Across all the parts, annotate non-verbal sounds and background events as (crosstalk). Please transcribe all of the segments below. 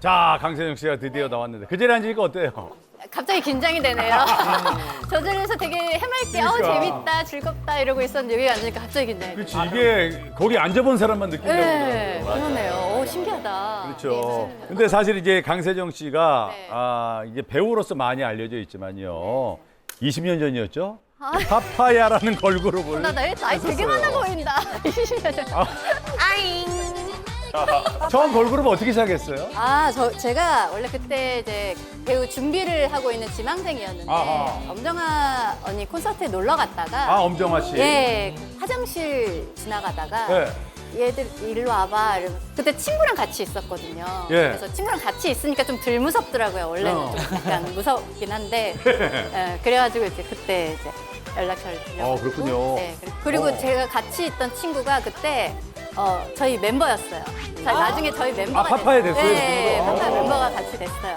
자, 강세정 씨가 드디어 나왔는데 그 자리에 앉으니까 어때요? 갑자기 긴장이 되네요. (laughs) 저 자리에서 되게 해맑게 어 그러니까. 재밌다 즐겁다 이러고 있었는데 여기 앉으니까 갑자기 긴장이 그렇지 돼요. 이게 거기 앉아본 사람만 느낀다고 네, 그러더라고요. 그러네요. 오, 신기하다. 그렇죠. 근데 사실 이제 강세정 씨가 네. 아, 이제 배우로서 많이 알려져 있지만요. 20년 전이었죠? 아. 파파야라는 걸그룹을 나 나이, 나이 되게 많아 보인다. 20년 전. 아. (laughs) 아잉. (laughs) 처음 걸그룹 어떻게 시작했어요? 아, 저 제가 원래 그때 이제 배우 준비를 하고 있는 지망생이었는데 아하. 엄정아 언니 콘서트에 놀러 갔다가 아 엄정화 씨. 예 화장실 지나가다가 네. 얘들 일로 와봐 이러면서 그때 친구랑 같이 있었거든요. 예. 그래서 친구랑 같이 있으니까 좀 덜 무섭더라고요. 원래는 어. 좀 약간 (laughs) 무섭긴 한데 (laughs) 예, 그래가지고 이제 그때 이제 연락처를 드려고 어, 그렇군요. 네, 그리고 어. 제가 같이 있던 친구가 그때 어, 저희 멤버였어요. 자, 나중에 저희 멤버가 아, 파파에 됐어요, 네, 친구가? 파파 어. 멤버가 같이 됐어요.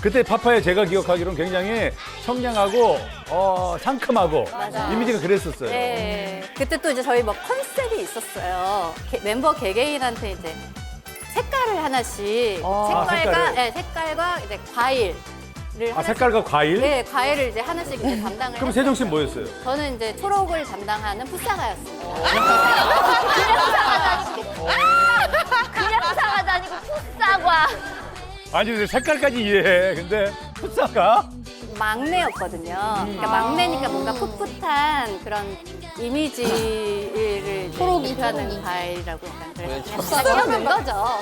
그때 파파야 제가 기억하기로는 굉장히 청량하고 어, 상큼하고 맞아요. 이미지가 그랬었어요. 네. 그때 또 이제 저희 뭐 컨셉이 있었어요. 개- 멤버 개개인한테 이제 색깔을 하나씩 아, 색깔과 색깔을. 네, 색깔과 이제 과일을 아 색깔과 과일? 네 과일을 이제 하나씩 이제 담당을 그럼. 세정 씨는 뭐였어요? 저는 이제 초록을 담당하는 풋사가였습니다. 그냥 사과도 아니고 풋사과. 아니 근데 색깔까지 이해해. 근데 풋사가 막내였거든요. 음. 그러니까 막내니까 뭔가 풋풋한 그런 이미지를 초록이 하는 과일이라고 약간 그래서 그냥 풋사가 는 거죠.